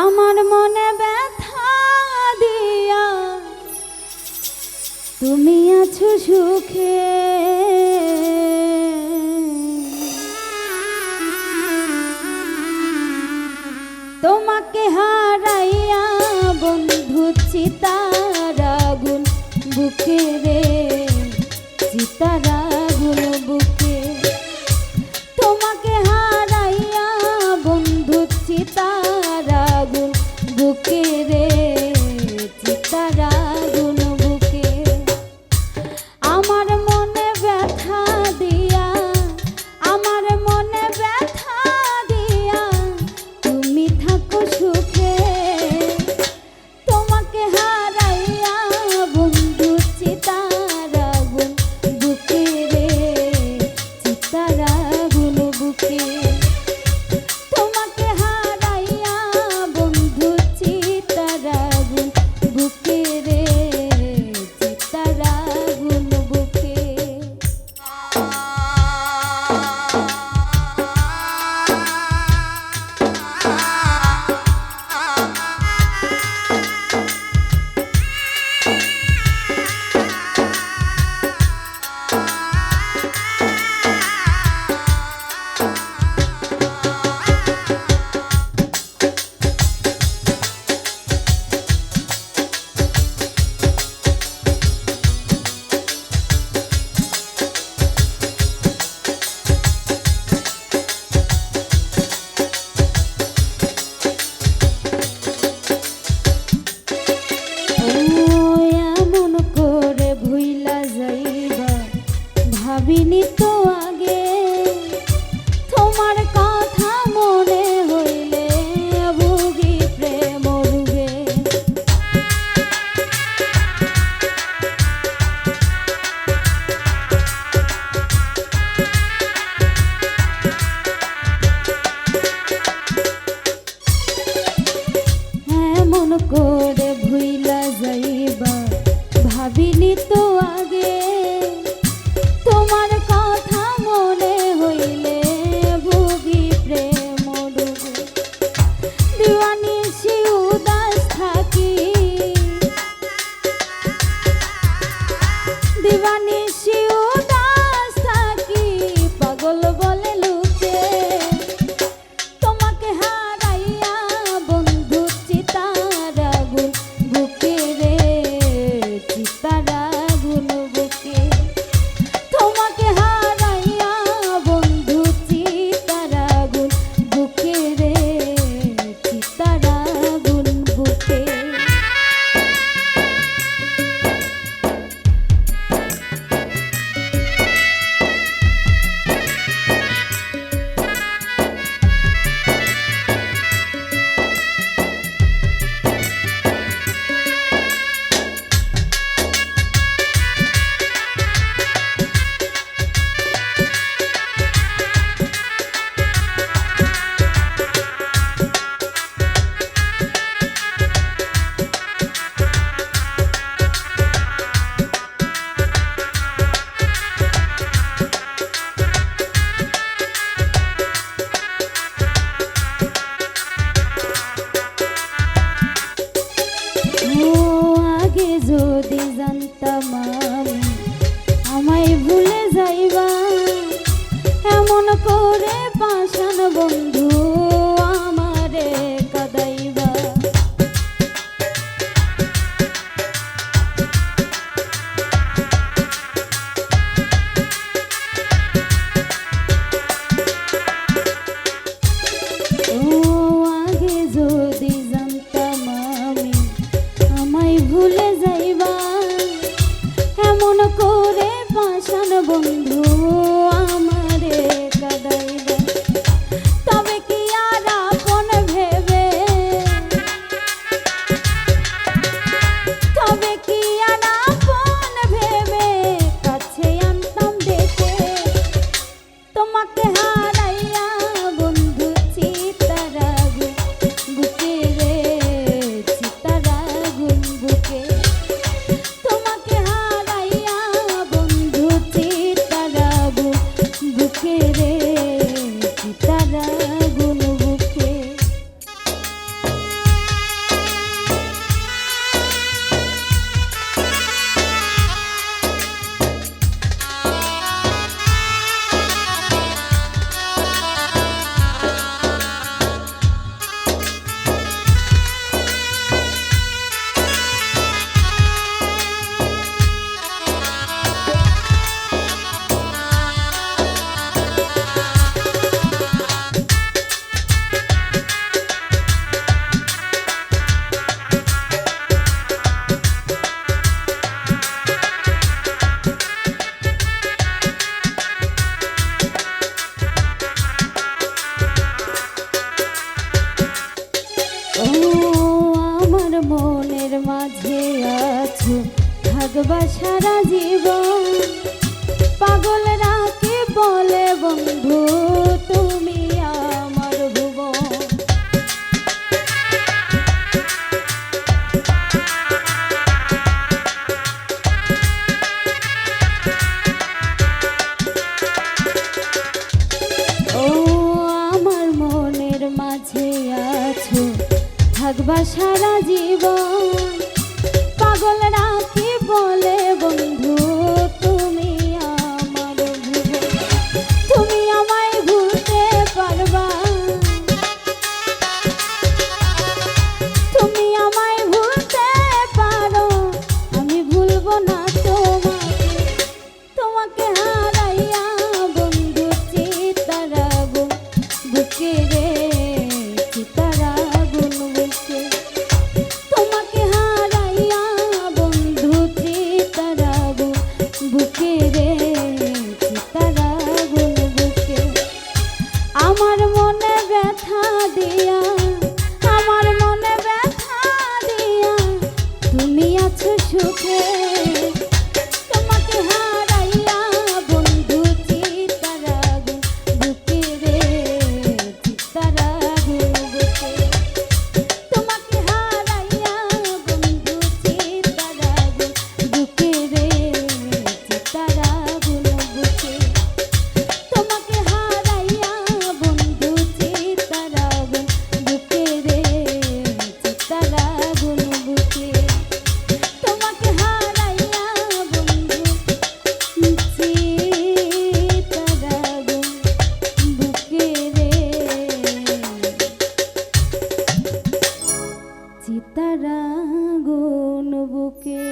আমার মনে ব্যথা দিয়া তুমি আছো সুখে। তোমাকে হারাইয়া বন্ধু চিতারা গুন বুকে রে, চিতারা Ooh. রানী করে পাশান বন্ধু আমারে কদাইবা। ও আগে যদি জানতাম আমি আমায় ভুলে যাইবা। এমন করে পাশান বন্ধু ಸದಯ থাকবা সারা জীবন। পাগলরা কি বলে বন্ধু তারা গুণ বুকে